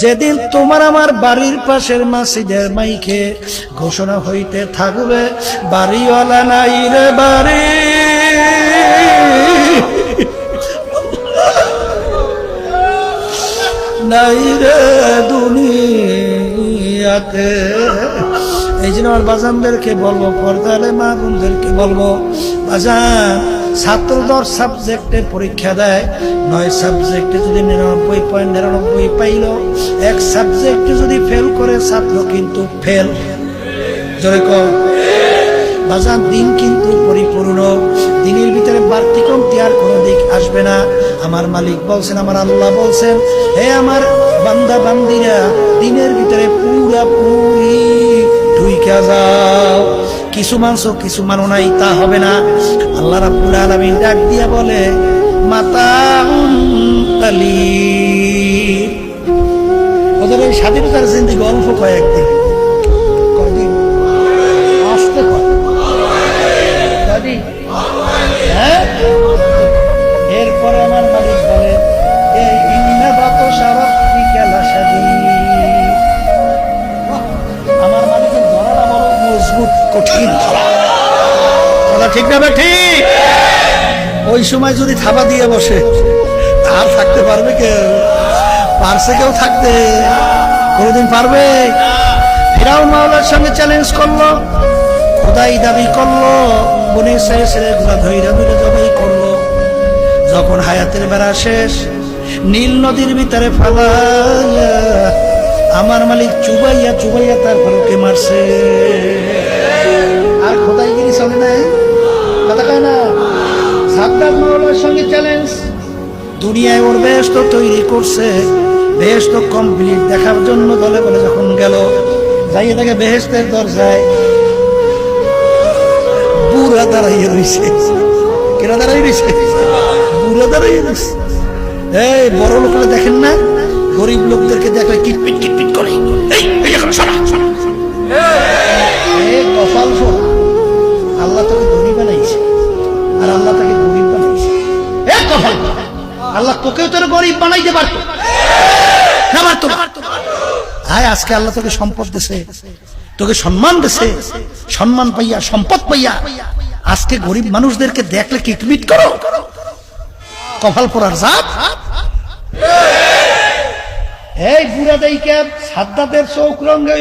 যেদিন তোমার আমার বাড়ির পাশের মাসিদের মাইকে ঘোষণা হইতে থাকবে, বাড়িওয়ালা নাই রে বাড়ি। নাই রে দুনিয়াতে। এই জন্য আমার বাজানদেরকে বলব পর্দালে মা বোনদেরকে বলব, বাজান ছাত্র দশ সাবজেক্টে পরীক্ষা দেয়, নয় সাবজেক্টে যদি নিরানব্বই পয়েন্ট নিরানব্বই পাইল, এক সাবজেক্টে যদি ফেল করে, ছাত্র কিন্তু ফেল জোরে কর বাজান দিন কিন্তু পরিপূর্ণ, দিনের ভিতরে বাড়তি কমতি আর কোনো দিক আসবে না? আমার মালিক বলছেন, আমার আল্লাহ বলছেন, হে আমার বান্দা বান্দিরা দিনের ভিতরে পুরা পুরি ঢুইকা যাও। কিছু মানছো কিছু মানো নাই, তা হবে না। আল্লাহ রাব্বুল আলামিন ডাক দিয়া বলে মাতা ওদের এই স্বাধীনতার জিন্দিগি অল্প কয়েকদিন। কঠিন। কথা ঠিক না ঠিক। ওই সময় যদি থাবা দিয়ে বসে আর থাকতে পারবে কেউ পারছে কেউ থাকতে? কোনোদিন পারবে? ফিরাউন মাওলার সঙ্গে চ্যালেঞ্জ করল, খোদাই দাবি করল, বনে ছেড়ে ছেড়ে ঘোরা ধৈরা ধৈরা জবাই করল। যখন হায়াতের বেড়া শেষ, নীল নদীর ভিতরে ফালা আমার মালিক চুবাইয়া চুবাইয়া তার ফলকে মারছে। দুনিয়ায় ওর বেশ তো তৈরি করছে, বেশ তো কমপ্লিট দেখার জন্য দলে বলে যখন গেল, যাইয়ে দেখে বেহেস্তের দরজায় বুড়া দাঁড়াইয়ে রয়েছে কেনা দাঁড়াই রয়েছে বুড়া দাঁড়াইয়ে রয়েছে এই বড় লোকরা দেখেন না, গরিব লোকদেরকে দেখলে কিটপিট কিটপিট করে। আল্লাহ তোকেও তোর গরিব বানাইতে পারতো। না। আজকে আল্লাহ তোকে সম্পদ দিছে। তোকে সম্মান দিছে। সম্মান পাইয়া, সম্পদ পাইয়া আজকে গরিব মানুষদেরকে দেখলে কিটমিট করো? কপাল পড়ার জাত। এই বুড়া দেইকে সাদ্দাদের চৌক রঙে